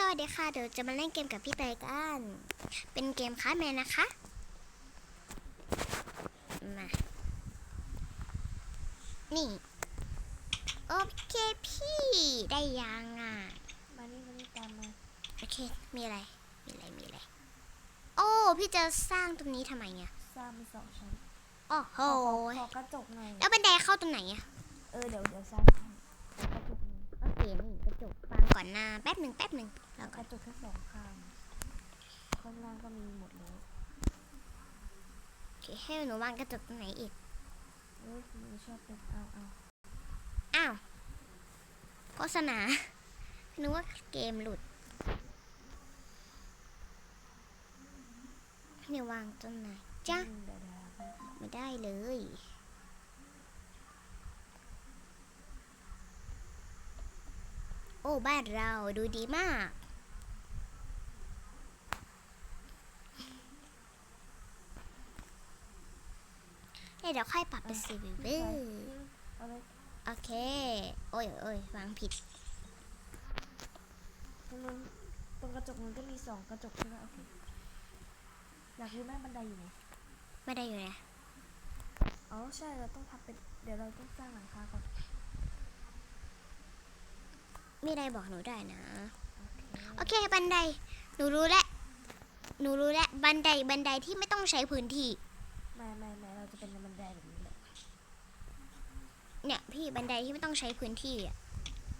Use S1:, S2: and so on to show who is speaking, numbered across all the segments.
S1: สวัสดีค่ะ เดี๋ยวจะมาเล่นเกมกับพี่เตยกัน เป็นเกมค้าแมนนะคะ มา นี่ โอเคพี่ได้ยังอะ
S2: มานี่มานี่ตามมา
S1: โอเค มีอะไร มีอะไร มีอะไร โอ้ พี่จะสร้างตรงนี้ทำไมเนี่ย
S2: สร้างมีสองชั้น
S1: โอ้โห
S2: ขอขอกระจกหน่อย
S1: แล้วบันไดเข้าตรงไหนอะ
S2: เออ เดี๋ยวเดี๋ยวสร้างให้ขอกระจก หน่อย
S1: โอเคนี่กระจกฟังก่อนนะแป๊บหนึ่งแป๊บหนึ่งแล้ว
S2: ก
S1: ก็
S2: ระจกแค่สองข้างข้างล่างก็มีหมดแล้ว
S1: โอเคให้หนูวางกระจกตรงไหนอีก
S2: เอ้ยหนูชอบเป็นเอาเอา
S1: อ้าวโฆษณา นึกว่าเกมหลุดเนี่ยวางตรงไหนจ้ะ
S2: อืมเดี๋ยวเดี๋ยวเอาไม่
S1: ได้เลย อ้บ้านเราดูดีมากเอ้ยเดี๋ยวค่อยปรับเป็นซีวิเวอร์
S2: เอาเลย
S1: โอเค โอ้ยโอ้ยวางผิด
S2: ตรงนู้นตรงกระจกนู้นก็มีสองกระจกใช่ไหมโอเคอยากรู้ไหมบันไดอยู่ไหน
S1: ไม่ได้อยู่นะ
S2: อ๋อใช่เราต้องทำเป็นเดี๋ยวเราต้องสร้างหลังคาก่อน
S1: มีอะไรบอกหนูได้นะ
S2: โอเค
S1: โอเคบันได หนูรู้แล้ว หนูรู้แล้วบันไดบันไดที่ไม่ต้องใช้พื้นที่
S2: ไม่ไม่ไม่เราจะเป็นบันไดแบบนี้แหละ
S1: เนี่ยพี่บันไดที่ไม่ต้องใช้พื้นที่อะ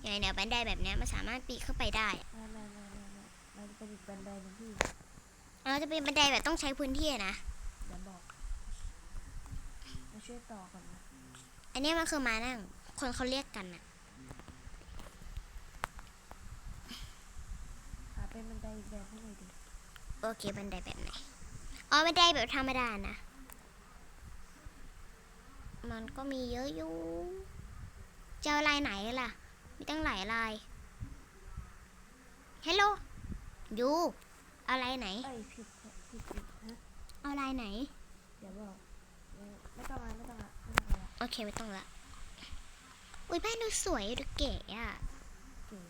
S1: อย่างเนี่ยบันไดแบบเนี้ยมันสามารถปีนขึ้นไปได้อะ
S2: ไม่ไม่ไม่ไม่ไม่เราจะเป็นอีกบันไดหนึ่งที่
S1: เราจะเป็นบันไดแบบต้องใช้พื้นที่อะนะ
S2: เดี๋ยวบอกมาช่วยต่อก่อนนะ
S1: อันเนี้ยมันคือมานั่ง คนเขาเรียกกันอะ
S2: หา เป็นบันไดอีกแบบให้หน่อยดิ
S1: โอเคบันไดแบบไหน อ๋อบันไดแบบธรรมดานะ มันก็มีเยอะอยู่จะเอาลายไหนล่ะ มีตั้งหลายลายฮัลโหลยูเอาลายไหน
S2: เอ้ยผิดผิดผิดฮะ
S1: เอาลายไหน
S2: เดี๋ยวบอกเออไม่ต้องละไม่ต้องละไม่ต้องละ
S1: โอเคไม่ต้องละ อุ้ยบ้านดูสวยดูเก๋อะ
S2: เก๋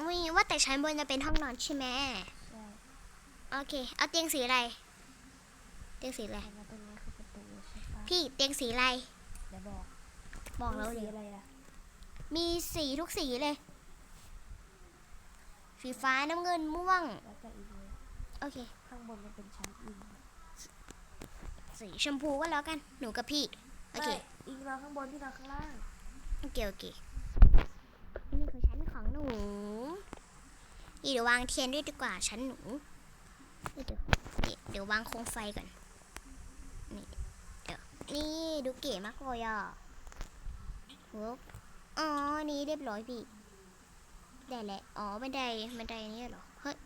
S1: อุ้ยว่าแต่ชั้นบนจะเป็นห้องนอนใช่ไหม
S2: ใช่
S1: โอเค เอาเตียงสีอะไร เตียงสีอะไร
S2: เอามาตรงนี้คือประตูใช่ปะ
S1: พี่เตียงสีอะไร
S2: เดี๋ยวบอก
S1: บอกเรา
S2: สี
S1: เลย
S2: อะไรอะ
S1: มีสีทุกสีเลย สีฟ้าน้ำเงินม่วง
S2: แล้วแต่อีกเลย
S1: โอเค
S2: ข้างบนมันเป็นชั้นอิง
S1: สีชมพูก็แล้วกัน หนูกับพี่ โอเค
S2: ไม่อิงนอนข้างบนพี่นอนข้างล่าง
S1: โอเค โอเค นี่คือชั้นของหนู นี่เดี๋ยววางเทียนด้วยดีกว่าชั้นหนูนี่เดี๋ยวนี่เดี๋ยววางโคมไฟก่อน นี่เดี๋ยวนี่ดูเก๋มากเลยอะโหอ๋อ นี่เรียบร้อยพี่ ได้แหละ อ๋อบันไดบันไดนี่เหรอ เฮ้ย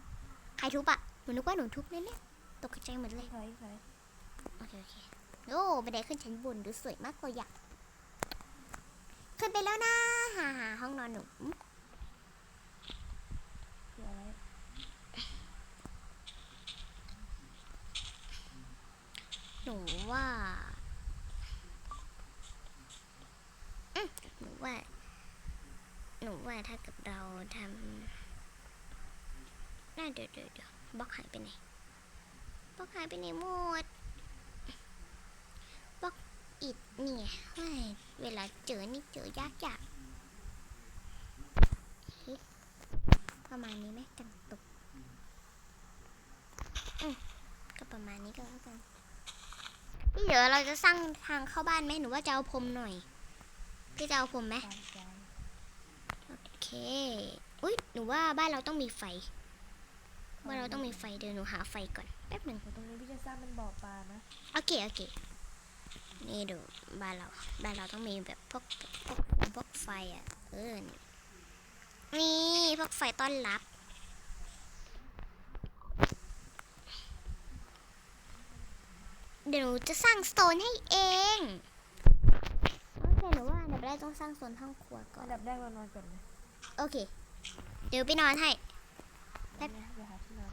S1: ใครทุบอะหนูนึกว่าหนูทุบแน่ๆตกใจหมดเลย
S2: ใครใคร
S1: โอเคโอเค โอ้บันไดขึ้นชั้นบนดูสวยมากเลยอะขึ้นไปแล้วนะหาหาห้องนอนหนู
S2: คืออะไร
S1: หนูว่าอืมหนูว่า หนูว่าถ้าเกับเราทำน่าเดี๋ยวเดี๋ยวเดี๋ยวบล็อกหายไปไหนบล็อกหายไปไหนหมดบล็อกอิดเนี่ยเวลาเจอนี่เจอยากยากประมาณนี้ไหมกันตกอืมก็ประมาณนี้ก็แล้วกัน พี่เดี๋ยวเราจะสร้างทางเข้าบ้านไหมหนูว่าจะเอาพรมหน่อย พี่จะเอาพรมไหม
S2: ตามใจ
S1: โอเค อุ้ยหนูว่าบ้านเราต้องมีไฟบ้านเราต้องมีไฟเดี๋ยวหนูหาไฟก่อนแป๊บหนึ่ง
S2: เดี๋ยวตรงนี้พี่จะสร้างเป็นบ่อปลานะ
S1: โอเคโอเคนี่ดูบ้านเราบ้านเราต้องมีแบบพวกพวกพวกไฟอะเออนี่นี่พวกไฟต้อนรับ เดี๋ยวหนูจะสร้างโซนให้เองโอเคหนูว่าอันดับแรกต้องสร้างโซนห้องครัวก่อ
S2: อั
S1: น
S2: นดับแรกเรานอนก่อนนะ
S1: โอเค เดี๋ยวไปนอนให้ แป๊บ
S2: นะเดี๋ยวหาที่นอน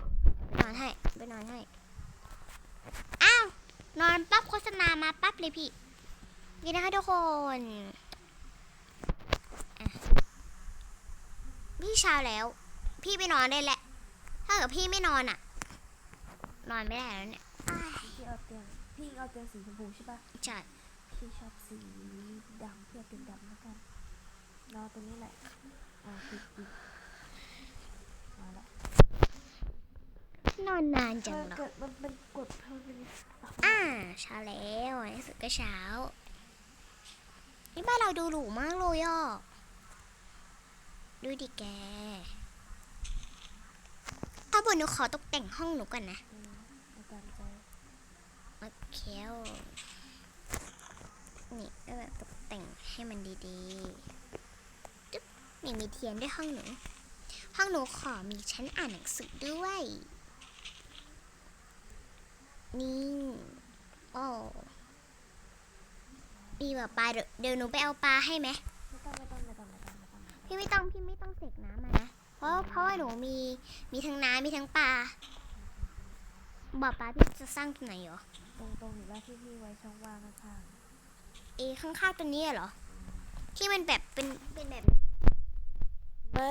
S1: นอนให้ ไปนอนให้ อ้าว นอนปั๊บโฆษณามาปั๊บเลยพี่ นี่นะคะทุกคนอะพี่เช้าแล้ว พี่ไปนอนได้แหละ ถ้าเกิดพี่ไม่นอนอะ นอนไม่ได้แล้วเนี่ยอ้าย
S2: พี่เอาเตียงพี่เอาเตียงสีชมพูใช่ปะ
S1: ใช่
S2: พี่ชอบสีดำพี่เอาเตียงดำแล้วกันนอนตรงนี้แหละอ่าปิดปิดมาละ
S1: นอนนานจัง
S2: เออ
S1: เหรอ
S2: เกิดมันเป็นกฎเพิ่มเลยอะ
S1: อ่าเช้าแล้วในที่สุดก็เช้านี่บ้านเราดูหรูมากเลยอะดูดิแกถ้าบนหนูขอตกแต่งห้องหนูก่อนนะ
S2: อืมเอาตามใจ
S1: โอเคนี่ก็แบบตกแต่งให้มันดีๆจึ๊บนี่มีเทียนด้วยห้องหนู ห้องหนูขอมีชั้นอ่านหนังสือด้วย นี่โอ้มีแบบปลาเดี๋ยวหนูไปเอาปลาให้ไหม
S2: ไม่ต้องไม่ต้องไม่ต้องไม่ต้อง
S1: พี่ไม่ต้องพี่ไม่ต้องเสกน้ำมานะ เพราะเพราะว่าหนูมีมีทั้งน้ำมีทั้งปลา บ่อปลาพี่จะสร้างตรงไหนเหรอ
S2: ตรงตรงอยู่ว่าที่พี่ไว้ช่องว่างข้าง
S1: เอข้างๆตัวนี้เหรอ ที่มันแบบเป็นเป็นแบบ
S2: ๆไม่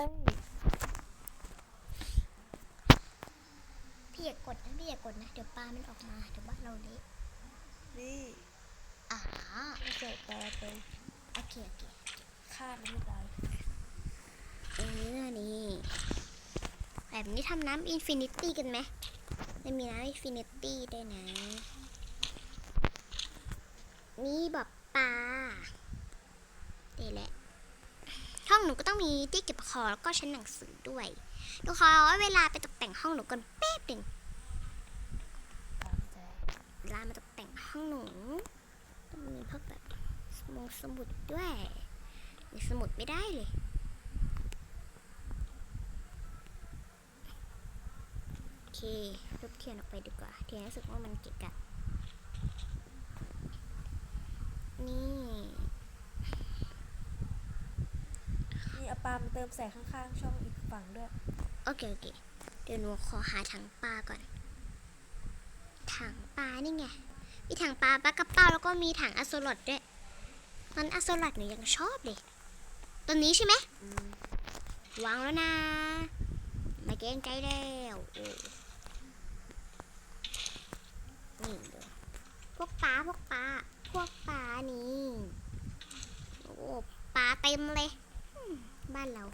S1: พี่อย่ากดนะพี่อย่ากดนะเดี๋ยวปลามันออกมาเดี๋ยวบ้านเราเละ
S2: นี่
S1: อ่า
S2: ไม่เกิดตาไป
S1: โอเคโอเค
S2: ฆ่ามันไม่ตาย
S1: เออนี่แบบนี้ทำน้ำอินฟินิตี้กันไหม จะมีน้ำอินฟินิตี้ด้วยนะ นี่แบบปลาเดี๋ยแหละ ห้องหนูก็ต้องมีที่เก็บของแล้วก็ชั้นหนังสือด้วยหนูขอเวลาไปตกแต่งห้องหนูก่อนแป๊บหนึ่งเวลามาตกแต่งห้องหนูต้องมีพวกแบบสมงสมุดด้วยมีสมุดไม่ได้เลย โอ เคลบเทียนออกไปดีกว่า เทียนรู้สึกว่ามันเกะกะนี่
S2: นี่เอาปลามาเติมใส่ข้างๆ ช่องอีกฝั่งด้วย
S1: โอเคโอเค เดี๋ยวหนูขอหาถังปลาก่อน ถังปลานี่ไง มีถังปลาปลากระเป้าแล้วก็มีถังอสโซลอดด้วยนั้นอสโซลอดหนูยังชอบเลยตัวนี้ใช่ไหม
S2: อืม
S1: วางแล้วนะไม่เกรงใจแล้วโอ้ นี่ดูพวกปลาพวกปลาพวกปลานี่โอ้ปลาเต็มเลย บ้านเรา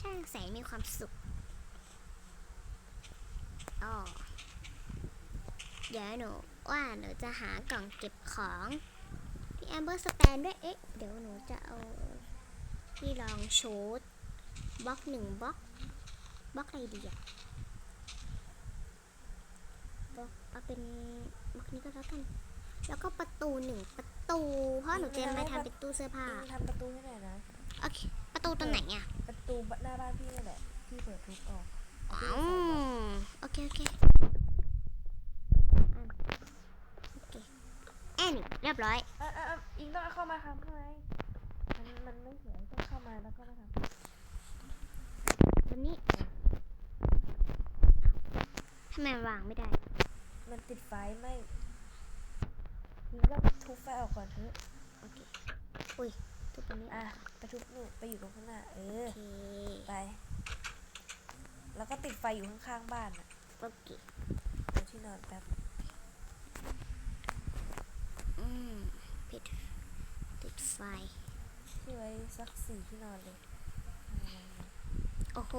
S1: ช่างแสนมีความสุขอ๋อเดี๋ยวหนูว่าหนูจะหากล่องเก็บของพี่แอมเบอร์สแตนด้วยเอ๊ะเดี๋ยวหนูจะเอาพี่ลองชูดบล็อกหนึ่งบล็อกบล็อกอะไรดีอะ เอาเป็นบล็อกนี้ก็แล้วกัน แล้วก็ประตูหนึ่งประตูเพราะหนูจะมาทำเป็นตู้เสื้อผ้า
S2: อิงทำประตูให้หน่อยนะ
S1: โอเคประตูตรงไหนอะ
S2: ประตูหน้าบ้านพี่นี่แหละพี่เปิดทุบออก
S1: อ๋อโอเคโอเคอะโอเคแอนเรียบร้อย
S2: อะอะอะอิงต้องเอาเข้ามาทำข้างในมันมันไม่สวยต้องเข้ามาแล้วก็มาทำ
S1: วันนี้อ้าวทำไมวางไม่ได้
S2: มันติดไฟไหม่อิงก็ทุบไฟออกก่อนเถอะ
S1: โอเคอุ้ยทุกตรงนี้
S2: อะไปทุบนู่นไปอยู่ตรงข้างหน้าเออ
S1: โอเค
S2: ไป แล้วก็ติดไฟอยู่ข้างๆบ้านอะ
S1: โอเค
S2: ตรงที่นอนแป๊บ
S1: อืมปิดติดไฟ
S2: พี่ไว้สักสี่ที่นอนเลย
S1: โอ้โห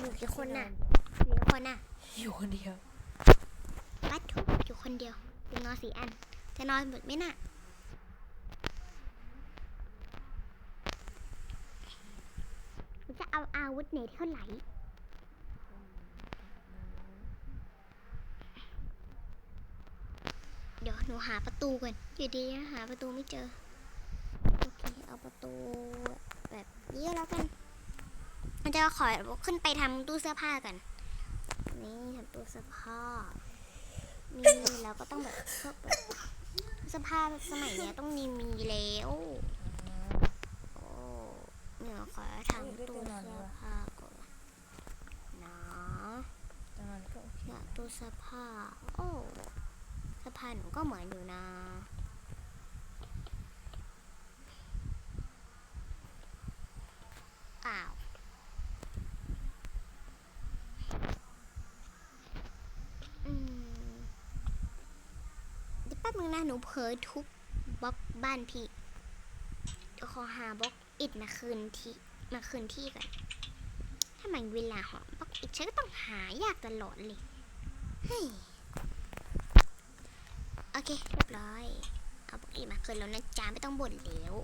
S1: อยู่กี่คนน่ะอยู่กี่คนน่ะ
S2: อยู่คนเดียว
S1: ปัดทุกอยู่ คนเดียวเป็นนอนสี่อัน จะนอนหมดไหมน่ะจะเอาอาวุธเนเท่าไหร่เดี๋ยวหนูหาประตูก่อนอยู่ดีๆหาประตูไม่เจอ โอเค เอาประตูแบบนี้แล้วกัน มันจะขอขึ้นไปทำตู้เสื้อผ้ากัน นี่ทำตู้เสื้อผ้า นี่เราก็ต้องแบบพวกแบบเสื้อผ้าสมัยเนี้ยต้องมีมีแล้วโอ้เนี่ยขอทำตู้เสื้อผ้าก่อนนะ
S2: นอนก็โอเค
S1: เนี่ยตู้เสื้อผ้าโอ้เสื้อผ้าหนูก็เหมือนอยู่นะ อ้าว นึงนะหนูเผลอทุบบล็อกบ้านพี่เดี๋ยวขอหาบล็อกอิดมาคืนที่มาคืนที่ก่อนถ้ามันเวลาหอบล็อกอิดฉันก็ต้องหายากตลอดเลยเฮ้ยโอเคเรียบร้อย เอาบล็อกอิดมาคืนแล้วนะจ๊ะไม่ต้องบ่นแล้ว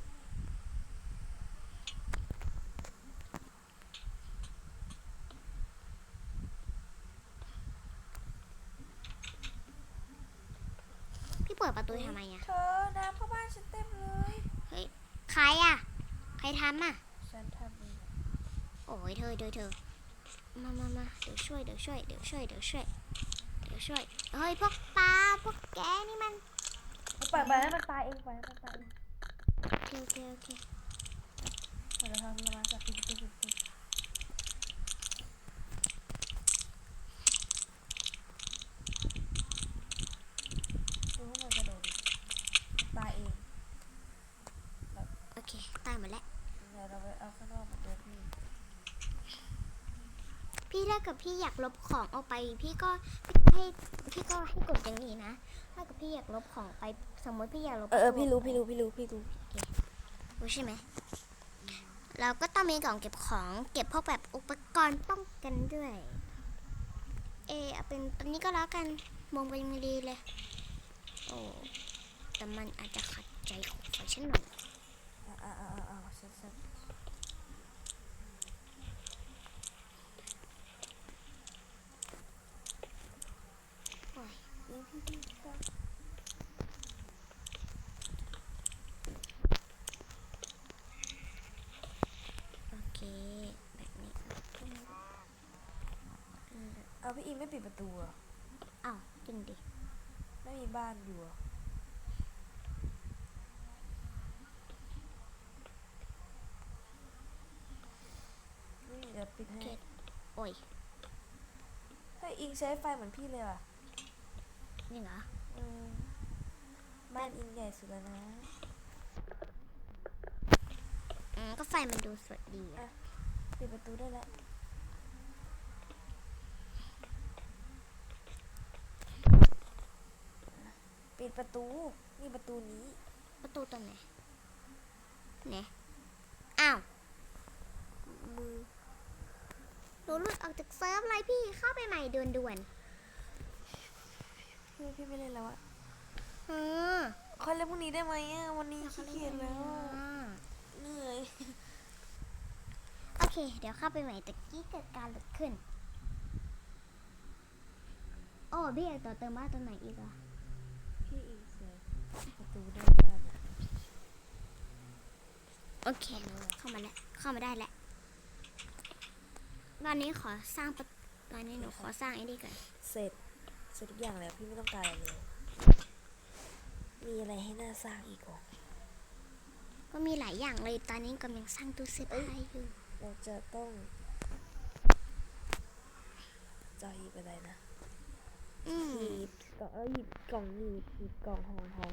S1: พี่เปิดประตูทำไมอะ
S2: เธอน้ำเข้าบ้านฉันเต็มเลย
S1: ใครอะใครทำ อะ
S2: ฉันทำเอง
S1: โอ้ยเธอเธอเธอมามามาเดี๋ยวช่วยเดี๋ยวช่วยเดี๋ยวช่วยเดี๋ยวช่วยเดี๋ยวช่วยเฮ้ยพวกปลาพวกแกนี่มัน
S2: ปล่อยไปให้มันตายเองปล่อยให้มันตายเอง
S1: โอเคโอเคโอเค
S2: เดี๋ยวเราทำประมาณสักสิบสิบสิบสิบดูว่ามันกระโดดดิตายเอง
S1: โอเค ตายหมดแล้ว
S2: เดี๋ยวเราไปเอาข้างนอกมาตัวพี่
S1: พี่ถ้า เกิดพี่อยากลบของออกไป พี่ก็พี่ให้พี่ก็ให้กดอย่างนี้นะ ถ้าเกิดพี่อยากลบของไปสมมติพี่อยากลบ
S2: เออเออ
S1: รูป
S2: พี่รู้
S1: ไป
S2: พี่รู้พี่รู้พี่รู้
S1: รู้ใช่ไหมเราก็ต้องมีกล่องเก็บของเก็บพวกแบบอุปกรณ์ป้องกันด้วย เออเอาเป็นตัวนี้ก็แล้วกันมองไปยังดีเลย โอ้แต่มันอาจจะขัดใจของไฟฉันหน่อย
S2: อ่าอ่าอ่าอ่าฉันฉัน
S1: โอ้ย
S2: นี่พี่พี่ก็
S1: โอเค แบบนี้
S2: เอาพี่อิงไม่ปิดประตูเหรอะ
S1: อ้าวจริงดิ
S2: ไม่มีบ้านอยู่เหรอนี่เดี๋ยวปิดให้
S1: เกตโอ้ย
S2: เฮ้ยอิงใช้ไฟเหมือนพี่เลยว่ะ
S1: นี่เหรอ
S2: อืมบ้านอิงใหญ่สุดแล้วนะ
S1: อืมก็ไฟมันดูสวยดีอะ
S2: ปิดประตูได้แล้วปิดประตูนี่ประตูนี้
S1: ประตูตรงไหนไหนอ้าวมือหนูหลุดออกจากเซิร์ฟเลยพี่เข้าไปใหม่ด่วน
S2: พี่พี่ไม่เล่นแล้วอะ
S1: ๆอือ
S2: คอยเล่นพรุ่งนี้ได้ไหมอะวันนี้ขี้เกียจแล้วอะ
S1: อ่า
S2: เหนื่อย
S1: โอเค เดี๋ยวเข้าไปใหม่ตะกี้เกิดการหลุดขึ้นโอ้พี่อยากต่อเติมบ้านตรงไหนอีกอะ
S2: พี่อิงเสียประตูได้บ้านอะ
S1: โอเค เข้ามาแล้ว เข้ามาได้แล้วตอนนี้ขอสร้างประตอนนี้หนูขอสร้างไอ้นี่ก่อน
S2: เสร็จ เสร็จทุกอย่างแล้วพี่ไม่ต้องการอะไรเลย มีอะไรให้น่าสร้างอีกเหรอ
S1: ก็มีหลายอย่างเลยตอนนี้กำลังสร้างตู้เสื้อผ้าอยู่
S2: เราจะต้องจะหยิบอะไรนะ
S1: อืม
S2: หยิบกล่องเออหยิบกล่องหยิบหยิบกล่องของของ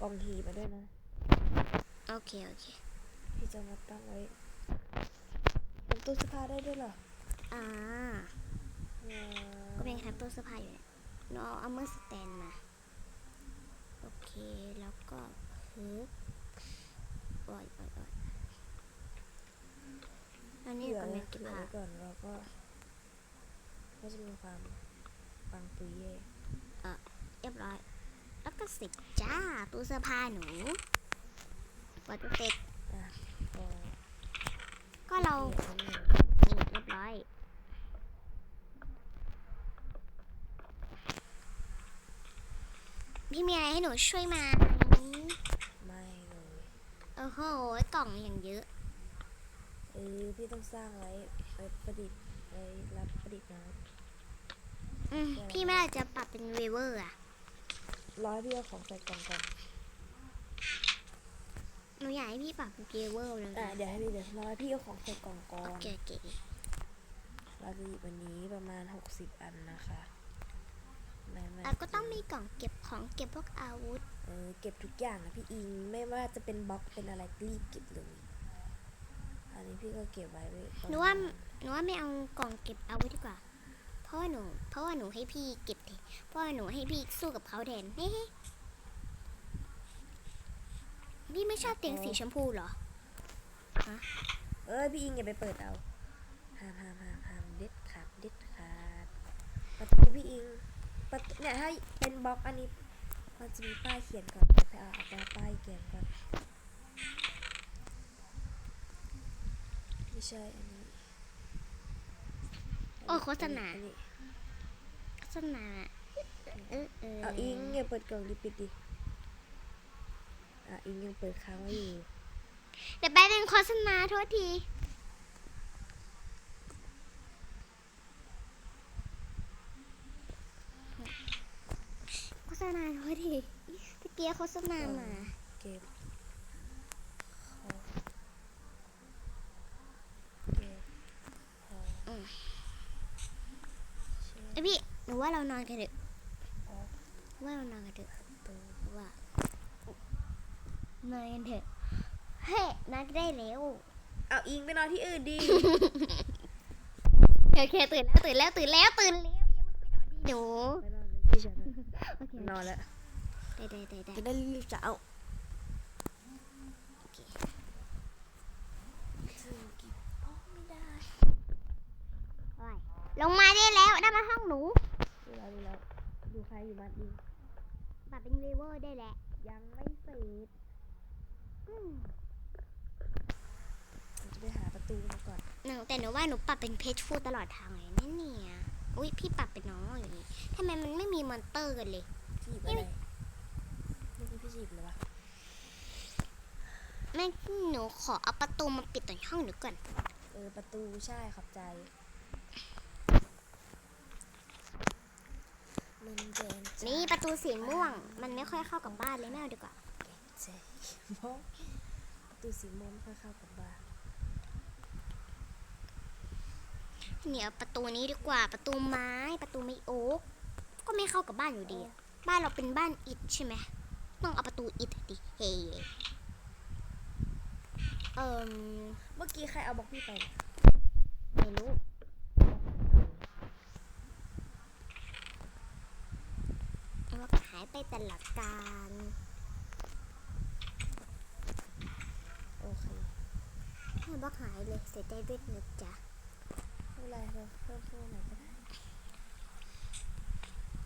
S2: กล่องหีบมาด้วยนะ
S1: โอเค โอเค
S2: พี่จะมาตั้งไว้บนตู้เสื้อผ้าได้ด้วยเหรอ
S1: อ่า
S2: ว้าว
S1: ก็เป็นแคปตู้เสื้อผ้าอยู่เนี่ยหนู เอาเอามือสแตนมา โอเค แล้วก็ฮึบโอ้ยโอ้ยโอ้ยอันนี้
S2: เผื่อ
S1: ก็
S2: ไว้
S1: ไม่เก็บ
S2: เผื่อ
S1: ผ้า
S2: ไว้ก่อนเราก็ก็จะมีความปังปุยเย่
S1: เรียบร้อย แล้วก็เสร็จจ้าตู้เสื้อผ้าหนูเปิดเสร็จ
S2: ก็
S1: ก็เรา
S2: เย่อันนี้
S1: นี่เรียบร้อย พี่มีอะไรให้หนูช่วยไหม
S2: ไม่เลย
S1: โอ้โหกล่องอย่างเยอะ
S2: เออพี่ต้องสร้างไว้ไว้ประดิษฐ์ไว้รับประดิษฐ์นะ
S1: อืมพี่ไม่อาจจะปรับเป็นเวเวอร์อะ
S2: ร้อยพี่เอาของใส่กล่องก่อน
S1: หนูอยากให้พี่ปรับเป็นเวเวอร์เลย
S2: อะ
S1: นะ
S2: เดี๋ยวให้พี่เดี๋ยวร้อยพี่เอาของใส่กล่องก่อ
S1: โอนเคโอเค
S2: เราจะหยิบวันนี้ประมาณ 60 อันนะคะ ไม่ไม่
S1: แล้วก็ต้องมีกล่องเก็บของเก็บพวกอาวุธ
S2: เออเก็บทุกอย่างนะพี่อิงไม่ว่าจะเป็นบล็อกเป็นอะไรรีบเก็บเลยอันนี้พี่ก็เก็บไว้ไว้ก่อ
S1: หนูว่าหนูว่าไม่เอากล่องเก็บอาวุธดีกว่า เพราะว่าหนู เพราะว่าหนูให้พี่เก็บเถอะเพราะว่าหนูให้พี่สู้กับเขาแทนเฮ้พี่ไม่ชอบเตียงสีชมพูเหรอ
S2: เอ้ยพี่อิงอย่าไปเปิดเอาห้ามห้ามห้ามห้ามเด็ดขาดเด็ดขาดประตูพี่อิง ประตูเนี่ยถ้าเป็นบล็อกอันนี้มันจะมีป้ายเขียนก่อนไปเอาเอาไปป้ายเขียนก่อนไม่ใช่อันนี้
S1: โอ้โฆษณา
S2: อันนี้
S1: โฆษณาเออเออ
S2: เอาอิงอย่าเปิดกล่องดิปิดดิอะอิงยังเปิดค้างไว้อยู่
S1: เดี๋ยวแป๊บนึงโฆษณาโทษที โฆษ ณาโทษทีตะเกียโฆษณามา
S2: เกมขอเกมขอ
S1: อืม
S2: เช็
S1: ไอยพี่หนูว่าเรานอนกันเถอะ
S2: ออฟ
S1: ว่าเรานอนกันเถอะ
S2: ตัว
S1: ว่านอนกันเถอะเฮ้ยนอนได้แล้ว
S2: เอาอิงไปนอนที่อื่นดี
S1: โอเคตื่นแล้วตื่นแล้วตื่นแล้วตื่นแล้วอย่าเพิ่งไปนอนดิหนู
S2: ไปนอนเลยที่ฉัน
S1: โอเค
S2: นอนแล้ว
S1: ได้ได้ได้ได้
S2: จะได้รีบจะเอา
S1: โอเค
S2: ถึงกี่พ่อไม่ได้
S1: โอ้ยลงมาได้แล้วได้มาห้องหนู
S2: ดูแล้วดูแล้วดูใครอยู่บ้านอิง
S1: ปรับเป็นเวเวอร์ได้แล้ว
S2: ยังไม่เสร็จ
S1: อืม
S2: ผมจะไปหาประตูมาก่อน
S1: หนูแต่หนูว่าหนูปรับเป็นเพจฟูตลอดทางเลยนั่นเนี่ย อุ้ยพี่ปรับเป็นน้องอย่างนี้ทำไมมันไม่มีมอนเตอร์กันเลย
S2: พี่หยิบอะไรเมื่อกี้พี่หยิบเลยวะ
S1: แม่หนูขอเอาประตูมาปิดตรงห้องหนูก่อน
S2: เออประตูใช่ขอบใจ มันเดินจาก
S1: นี่ประตูสีม่วง มันไม่ค่อยเข้ากับบ้านเลยไม่เอาดีกว่า
S2: เจ๊มองประตูสีม่วงไม่ค่อยเข้ากับบ้าน
S1: เนี่ยประตูนี้ดีกว่าประตูไม้ประตูไม้โอ๊กก็ไม่เข้ากับบ้านอยู่ดีอะบ้านเราเป็นบ้านอิฐใช่ไหมต้องเอาประตูอิฐดิเฮ้ยเอ่ม
S2: เมื่อกี้ใครเอาบล็อกพี่ไปเนี่ย
S1: ไม่รู้ว่าหายไปตลอดการ
S2: โอเค
S1: ถ้าบอกหายเลยเสียใจด้วยนะจ๊ะ
S2: ไม่เป็นไรเราเพิ่มเพิ่มหน่อยก็ได้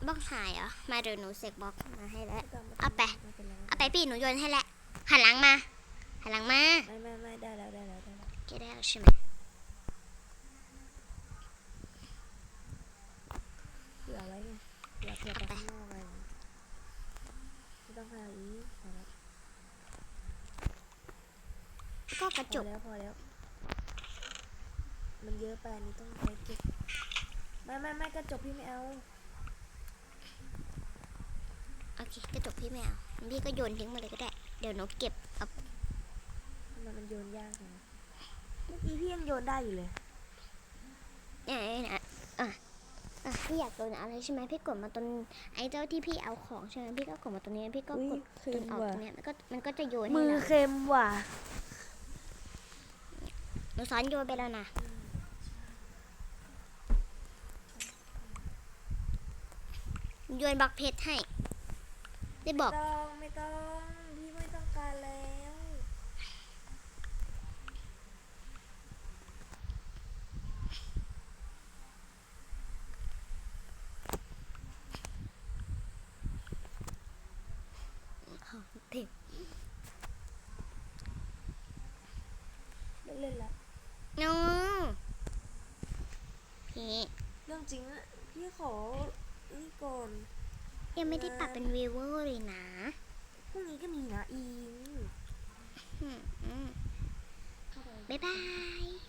S1: บอกหายเหรอ มาเดี๋ยวหนูเสกบล็อกมาให้แล้ว
S2: ม่ต้องม่ต้ง
S1: เอาไป
S2: ม่เป็นไร
S1: เอาไปพี่หนูโยนให้แล้วหันหลังมา หันหลังมา
S2: ไม่ไม่ไม่ได้แล้วได้แล้วได้แล้ว
S1: จะได้เอาใช่ไหม
S2: เผื่อไว้ไงเผื่อเผื่อไปข้างนอกอะไรอย่างงี้ไม่ต้องหาอีกพอแล้ว
S1: ก็กระ
S2: พ
S1: จ
S2: อกแล้วพอแล้ว มันเยอะไปนนี้ต้องไปเก็บไม่ไม่ไม่กระจกพี่ไม่เอา
S1: โอเคกระจกพี่ไม่เอาพี่ก็โยนทิ้งมาเลยก็ได้ เดี๋ยวหนูเก็บเอา
S2: ทำไมมันโยนยากจังเมื่อกี้พี่ยังโยนได้อยู่เลย
S1: เนี่ยนี่ยอะอะพี่อยากโดนอะไรใช่ไหมพี่กดมาตรงไอ้เจ้าที่พี่เอาของใช่ไหมพี่ก็กดมาตรงนี้พี่ก็กด
S2: เค็
S1: จนออกตรงเนี้ยมันก็มันก็จะโยนให้
S2: มือ
S1: เรา
S2: เค็มว่ะ
S1: หนูสอนโยนไปแล้วนะ โยนบล็อกเพชรให้ ได้บอก
S2: ไม่ต้องไม่ต้องพี่ไม่ต้องการแล้ว
S1: เผ็ด
S2: เลิกเล่นละ
S1: น้องพี่
S2: เรื่องจริงอะพี่ขอนี่ก่อน
S1: ยังไม่ได้ปรับเป็นวีเวอร์เลยนะ
S2: พรุ่งนี้ก็มีนะอิง
S1: อืมอืมบ๊ายบาย